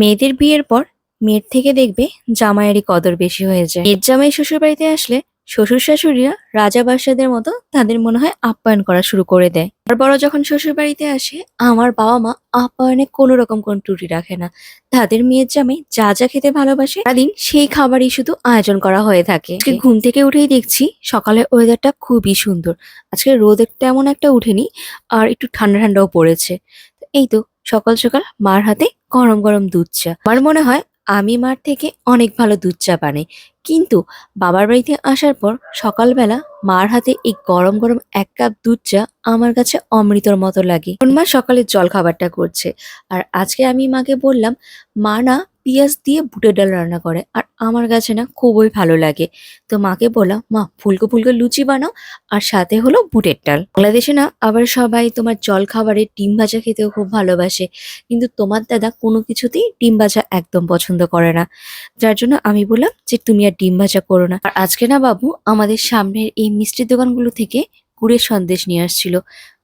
মেয়েদের বিয়ের পর মেয়ের থেকে দেখবে জামাইয়েরই কদর বেশি হয়ে যায়। মেয়ের জামাই শ্বশুর বাড়িতে আসলে শ্বশুর শাশুড়িরা রাজা বাদশাদের মতো তাদের মনে হয় আপ্যায়ন করা শুরু করে দেয়। আর বড় যখন শ্বশুর বাড়িতে আসে, আমার বাবা মা আপ্যায়নে কোনো রকম কোন ত্রুটি রাখে না। তাদের মেয়ের জামাই যা যা খেতে ভালোবাসে সারাদিন সেই খাবারই শুধু আয়োজন করা হয়ে থাকে। ঘুম থেকে উঠেই দেখছি সকালের ওয়েদারটা খুবই সুন্দর। আজকে রোদ তেমন একটা উঠেনি, আর একটু ঠান্ডা ঠান্ডাও পড়েছে। এই তো সকাল সকাল মার হাতে গরম গরম দুধ চা। আমার মনে হয় আমি মার থেকে অনেক ভালো দুধ চা বানাই। কিন্তু বাবার বাড়িতে আসার পর সকালবেলা মার হাতে এই গরম গরম এক কাপ দুধ চা আমার কাছে অমৃতর মতো লাগে। মা সকালে জল খাবারটা করছে। আর আজকে আমি মাকে বললাম, মা না পেঁয়াজ দিয়ে বুটের ডাল রান্না করে, আর আমার কাছে না খুবই ভালো লাগে। তো মাকে বললাম, মা, ফুলকো ফুলকো লুচি বানাও, আর সাথে হলো বুটের ডাল। বাংলাদেশে না আবার সবাই তোমার জল খাবারে ডিম ভাজা খেতেও খুব ভালোবাসে, কিন্তু তোমার দাদা কোনো কিছুতেই ডিম ভাজা একদম পছন্দ করে না। যার জন্য আমি বললাম যে, তুমি আর ডিম ভাজা করো না। আর আজকে না বাবু, আমাদের সামনের এই মিষ্টির দোকানগুলো থেকে গুড়ের সন্দেশ নিয়ে আসছিল।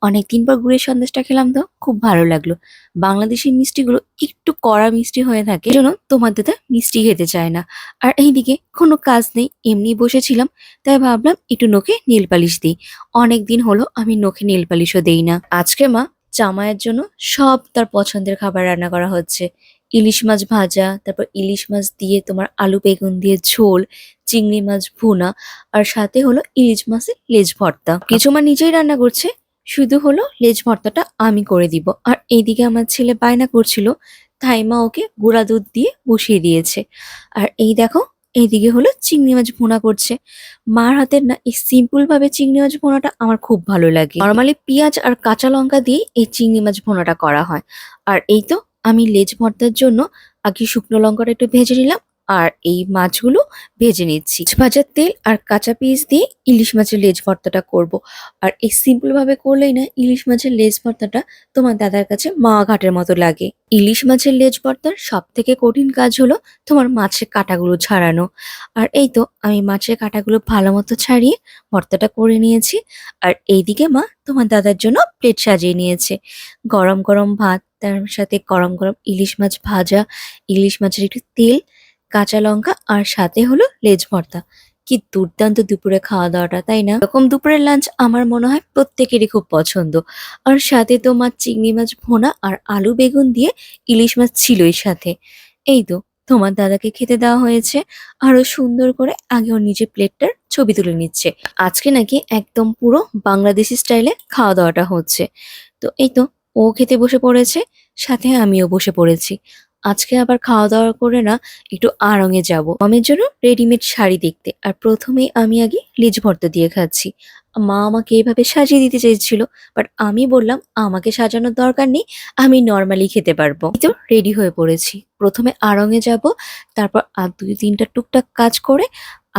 অনেক দিন পর গুড়ের সন্দেশটা খেলাম তো, খুব ভালো লাগল। বাংলাদেশি মিষ্টিগুলো একটু কড়া মিষ্টি হয়ে থাকে জন্য তোমার দাদা মিষ্টি খেতে চায় না। আর এইদিকে কোনো কাজ নেই, এমনি বসেছিলাম, তাই ভাবলাম একটু নখে নেল পালিশ দিই। অনেক দিন হলো আমি নখে নেল পালিশও দেই না। আজকে মা জামাইয়ের জন্য সব তার পছন্দের খাবার রান্না করা হচ্ছে। ইলিশ মাছ ভাজা, তারপর ইলিশ মাছ দিয়ে তোমার আলু বেগুন দিয়ে ঝোল চিংড়ি মাছ ভুনা, আর সাথে হলো ইলিশ মাছের লেজ ভর্তা। কিছু মা নিজেই রান্না করছে, শুধু হলো লেজ ভর্তাটা আমি করে দিব। আর এইদিকে আমার ছেলে বায়না করছিল, তাই মা ওকে গুঁড়া দুধ দিয়ে বসিয়ে দিয়েছে। আর এই দেখো, এইদিকে হলো চিংড়ি মাছ ভুনা করছে। মার হাতের না এই সিম্পল ভাবে চিংড়ি মাছ ভুনাটা আমার খুব ভালো লাগে। নর্মালি পেঁয়াজ আর কাঁচা লঙ্কা দিয়ে এই চিংড়ি মাছ ভুনাটা করা হয়। আর এই তো আমি লেজ ভর্তার জন্য আগে শুকনো লঙ্কাটা একটু ভেজে নিলাম আর এই মাছগুলো ভেজে নিচ্ছি। ভাজার তেল আর কাঁচা পিস দিয়ে ইলিশ মাছের লেজ ভর্তাটা করব। আর এই সিম্পল ভাবে করলেই না ইলিশ মাছের লেজ ভর্তাটা তোমার দাদার কাছে মা ঘাটের মতো লাগে। ইলিশ মাছের লেজ ভর্তার সব থেকে কঠিন কাজ হলো তোমার মাছের কাঁটাগুলো ছাড়ানো আর এই তো আমি মাছের কাঁটাগুলো ভালো মতো ছাড়িয়ে ভর্তাটা করে নিয়েছি। আর এইদিকে মা তোমার দাদার জন্য প্লেট সাজিয়ে নিয়েছে। গরম গরম ভাত, তার সাথে গরম গরম ইলিশ মাছ ভাজা, ইলিশ মাছের একটু তেল কাঁচা লঙ্কা আর সাথে হলো লেজ ভর্তা। কি দুর্দান্ত দুপুরে খাওয়া দাওয়াটা, তাই না? এরকম দুপুরের লাঞ্চ আমার মনে হয় প্রত্যেকেরই খুব পছন্দ। আর সাথে তো মাছ চিংড়ি মাছ ভোনা আর আলু বেগুন দিয়ে ইলিশ মাছ ছিলই সাথে। এই তো, তোমার দাদাকে খেতে দেওয়া হয়েছে। আরও সুন্দর করে আগে ওর নিজের প্লেটটার ছবি তুলে নিচ্ছে। আজকে নাকি একদম পুরো বাংলাদেশি স্টাইলে খাওয়া দাওয়াটা হচ্ছে। তো এই তো, ও খেতে বসে পড়েছে, সাথে আমিও বসে পড়েছি। আজকে আবার খাওয়া দাওয়া করে না, একটু আড়ঙে যাব। মামের জন্য রেডিমেড শাড়ি দেখতে। আর প্রথমেই আমি আগে লেজ ভর্তা দিয়ে খাচ্ছি। মা আমাকে এইভাবে সাজিয়ে দিতে চেয়েছিল বাট আমি বললাম, আমাকে সাজানোর দরকার নেই, আমি নর্মালি খেতে পারব। তো রেডি হয়ে পড়েছি। প্রথমে আড়ঙে যাব, তারপর আর দুই তিনটা টুকটাক কাজ করে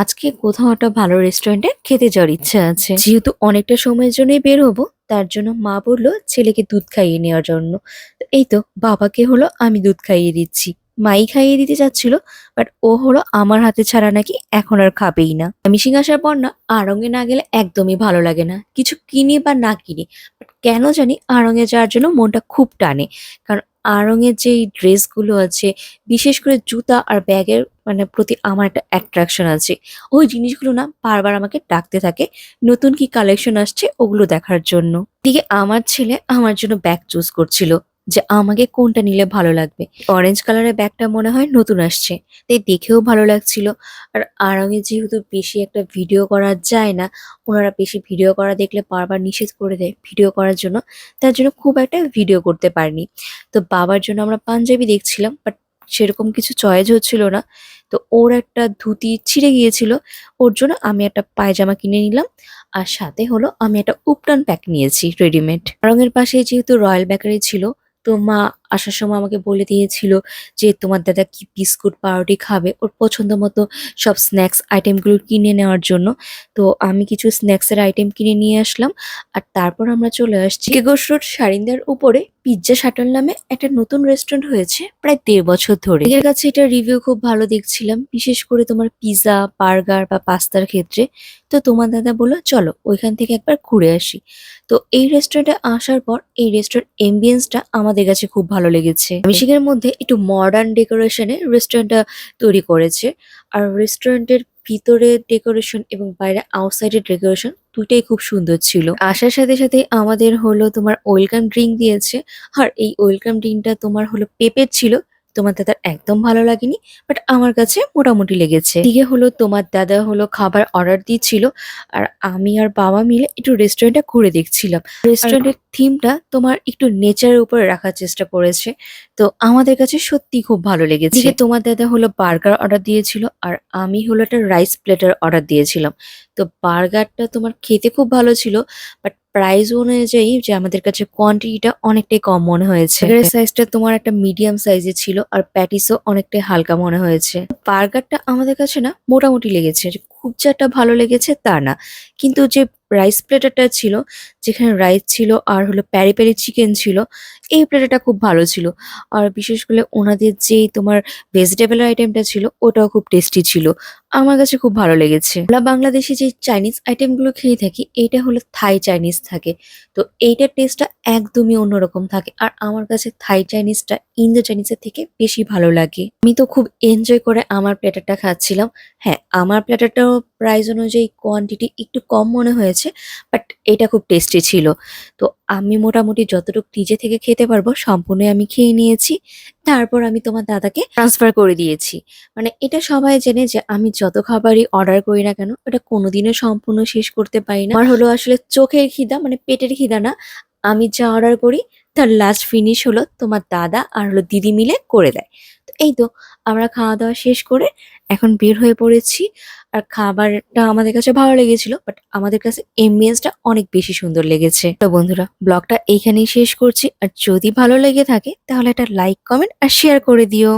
আজকে কোথাও একটা ভালো রেস্টুরেন্টে খেতে যাওয়ার ইচ্ছা আছে। যেহেতু অনেকটা সময়ের জন্যই বের হব তার জন্য মা বলল, ছেলেকে দুধ খাইয়ে নেওয়ার জন্য। এই তো, বাবাকে হলো আমি দুধ খাইয়ে দিচ্ছি। মাই খাইয়ে দিতে চাচ্ছিল, বাট ও হলো আমার হাতে ছাড়া নাকি এখন আর খাবেই না। আমি সিং আসার পর না আড়ঙে না গেলে একদমই ভালো লাগে না। কিছু কিনে বা না কিনে কেন জানি আড়ঙ্গে যাওয়ার জন্য মনটা খুব টানে। কারণ আড়ঙের যে ড্রেসগুলো আছে, বিশেষ করে জুতা আর ব্যাগের মানে প্রতি আমার একটা অ্যাট্রাকশন আছে। ওই জিনিসগুলো না বারবার আমাকে ডাকতে থাকে, নতুন কি কালেকশন আসছে ওগুলো দেখার জন্য। দিকে আমার ছেলে আমার জন্য ব্যাগ চুজ করছিল। যে আমাকে কোনটা নিলে ভালো লাগবে। অরেঞ্জ কালারের ব্যাগটা মনে হয় নতুন আসছে, তাই দেখেও ভালো লাগছিল। আর আড়ঙে যেহেতু বেশি একটা ভিডিও করা যায় না, ওনারা বেশি ভিডিও করা দেখলে বারবার নিষেধ করে দেয় ভিডিও করার জন্য, তার জন্য খুব একটা ভিডিও করতে পারিনি। তো বাবার জন্য আমরা পাঞ্জাবি দেখছিলাম বাট সেরকম কিছু চয়েস হচ্ছিল না। তো ওর একটা ধুতি ছিঁড়ে গিয়েছিল, ওর জন্য আমি একটা পায়জামা কিনে নিলাম। আর সাথে হলো আমি একটা উপটান প্যাক নিয়েছি রেডিমেড রঙের পাশে যেহেতু রয়্যাল বেকারি ছিল তো মা আসার সময় আমাকে বলে দিয়েছিল যে, তোমার দাদা কি বিস্কুট, পাউরুটি খাবে? ওর পছন্দ মতো সব স্ন্যাক্স, আইটেমগুলো কিনে নেওয়ার জন্য। তো আমি কিছু স্ন্যাক্সের আইটেম কিনে নিয়ে আসলাম। আর তারপর আমরা চলে আসছি কেগোস রোড, সারিন্দার উপরে। পিৎজা শাটল নামে একটা নতুন রেস্টুরেন্ট হয়েছে প্রায় দেড় বছর ধরে। এর কাছে এটা রিভিউ খুব ভালো দেখছিলাম, বিশেষ করে তোমার পিৎজা বার্গার বা পাস্তার ক্ষেত্রে। তো তোমার দাদা বলল, চলো, ওইখান থেকে একবার ঘুরে আসি। তো এই রেস্টুরেন্টে আসার পর এই রেস্টুরেন্ট এমবিয়েন্সটা আমাদের কাছে খুব ভালো লেগেছে। মিশিগানের মধ্যে একটু মডার্ন ডেকোরেশনে রেস্টুরেন্টটা তৈরি করেছে। আর রেস্টুরেন্টের ভিতরে ডেকোরেশন এবং বাইরে আউটসাইডের ডেকোরেশন দুইটাই খুব সুন্দর ছিল। আসার সাথে সাথে আমাদের হলো তোমার ওয়েলকাম ড্রিঙ্ক দিয়েছে। আর এই ওয়েলকাম ড্রিঙ্কটা তোমার হলো পেপের ছিল। তোমার দাদার একদম ভালো লাগেনি বাট আমার কাছে মোটামুটি লেগেছে। দিকে হলো তোমার দাদা হলো খাবার অর্ডার দিচ্ছিল আর আমি আর বাবা মিলে একটু রেস্টুরেন্টটা ঘুরে দেখছিলাম। রেস্টুরেন্টের থিমটা তোমার একটু নেচারের উপরে রাখার চেষ্টা করেছে তো আমাদের কাছে সত্যি খুব ভালো লেগেছে। এদিকে তোমার দাদা হলো বার্গার অর্ডার দিয়েছিল আর আমি হলো একটা রাইস প্লেটার অর্ডার দিয়েছিলাম। তো বার্গারটা তোমার খেতে খুব ভালো ছিল বাট প্রাইস অনুযায়ী যে আমাদের কাছে কোয়ান্টিটিটা অনেকটাই কম মনে হয়েছে। বার্গারের সাইজটা তোমার একটা মিডিয়াম সাইজে ছিল আর প্যাটিসও অনেকটাই হালকা মনে হয়েছে। বার্গারটা আমাদের কাছে না মোটামুটি লেগেছে। খুব যে একটা ভালো লেগেছে তা না। কিন্তু যে রাইস প্লেটারটা ছিল, যেখানে রাইস ছিল আর হলো প্যারি প্যারি চিকেন ছিল। এই প্লেটারটা খুব ভালো ছিল। আর বিশেষ করে ওনাদের যেই তোমার ভেজিটেবল আইটেমটা ছিল, ওটাও খুব টেস্টি ছিল। আমার কাছে খুব ভালো লেগেছে। আমরা বাংলাদেশে যে চাইনিজ আইটেমগুলো খেয়ে থাকি, এইটা হলো থাই চাইনিজ থাকে। তো এইটার টেস্টটা একদমই অন্যরকম থাকে। আর আমার কাছে থাই চাইনিজটা ইন্দো চাইনিজের থেকে বেশি ভালো লাগে। আমি তো খুব এনজয় করে আমার প্লেটারটা খাচ্ছিলাম। হ্যাঁ আমার প্লেটারটাও প্রাইস অনুযায়ী কোয়ান্টিটি একটু কম মনে হয়েছে। বাট এটা খুব টেস্টি ছিল। তো আমি মোটামুটি যতটুকু নিজে থেকে খেতে পারব, সম্পূর্ণই আমি খেয়ে নিয়েছি। তারপর আমি তোমার দাদাকে ট্রান্সফার করে দিয়েছি। মানে এটা সবাই জেনে যে আমি যত খাবারই অর্ডার করি না কেন ওটা কোনোদিনও সম্পূর্ণ শেষ করতে পারি না। আমার হলো আসলে চোখের খিদা মানে পেটের খিদা না। আমি যা অর্ডার করি, তার লাস্ট ফিনিশ হলো তোমার দাদা আর হলো দিদি মিলে করে দেয়। তো এই তো আমরা খাওয়া দাওয়া শেষ করে এখন বের হয়ে পড়েছি। আর খাবারটা আমাদের কাছে ভালো লেগেছিল বাট আমাদের কাছে এমবিএসটা অনেক বেশি সুন্দর লেগেছে। তো বন্ধুরা ব্লগটা এইখানেই শেষ করছি। আর যদি ভালো লেগে থাকে, তাহলে একটা লাইক কমেন্ট আর শেয়ার করে দিও।